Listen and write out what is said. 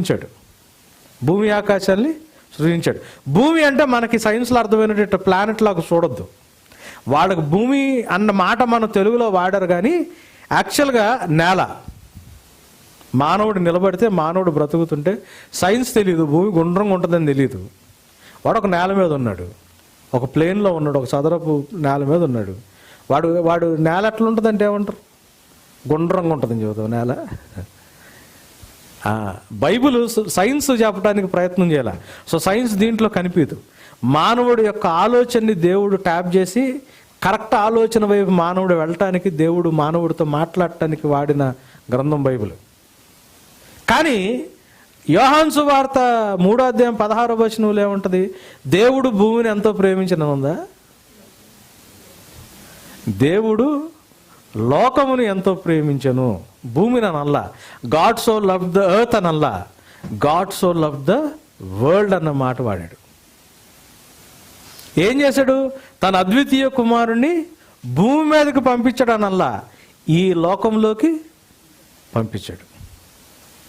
సృష్టించాడు. భూమి ఆకాశాన్ని సృష్టించాడు. భూమి అంటే మనకి సైన్స్లో అర్థమైనటువంటి ప్లానెట్ లాగా చూడొద్దు. వాళ్ళకి భూమి అన్న మాట మనం తెలుగులో వాడారు కానీ యాక్చువల్గా నేల. మానవుడు నిలబడితే మానవుడు బ్రతుకుతుంటే సైన్స్ తెలియదు భూమి గుండ్రంగా ఉంటుందని తెలియదు వాడు ఒక నేల మీద ఉన్నాడు. ఒక ప్లేన్లో ఉన్నాడు ఒక చదరపు నేల మీద ఉన్నాడు. వాడు వాడు నేల ఎట్లా ఉంటుందంటే ఏమంటారు? గుండ్రంగా ఉంటుందని చెబుతావు నేల. బైబుల్ సైన్స్ చెప్పడానికి ప్రయత్నం చేయాలి? సో సైన్స్ దీంట్లో కనిపించదు మానవుడి యొక్క ఆలోచనని దేవుడు ట్యాప్ చేసి కరెక్ట్ ఆలోచన వైపు మానవుడు వెళ్ళటానికి దేవుడు మానవుడితో మాట్లాడటానికి వాడిన గ్రంథం బైబిల్. కానీ యోహాన్సు వార్త మూడో అధ్యాయం పదహారో వచనంలో ఏముంటుంది? దేవుడు భూమిని ఎంతో ప్రేమించిన ఉందా? దేవుడు లోకమును ఎంతో ప్రేమించను. భూమిని అనల్లా. God so love the earth అనల్లా. God so love the world అన్న మాట వాడాడు. ఏం చేశాడు? తన అద్వితీయ కుమారుణ్ణి భూమి మీదకి పంపించాడు అనల్లా ఈ లోకంలోకి పంపించాడు.